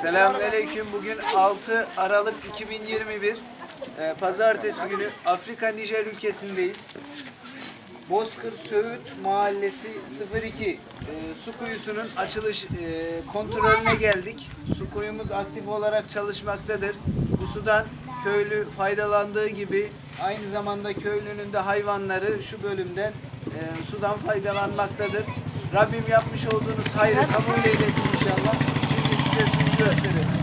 Selamünaleyküm. Bugün 6 Aralık 2021. Ee, Pazartesi günü Afrika Nijer ülkesindeyiz. Bozkır Söğüt Mahallesi 02 e, su kuyusunun açılış e, kontrolüne geldik. Su kuyumuz aktif olarak çalışmaktadır. Bu sudan köylü faydalandığı gibi aynı zamanda köylünün de hayvanları şu bölümden e, sudan faydalanmaktadır. Rabbim yapmış olduğunuz hayrı kabul eylesin inşallah gösterin.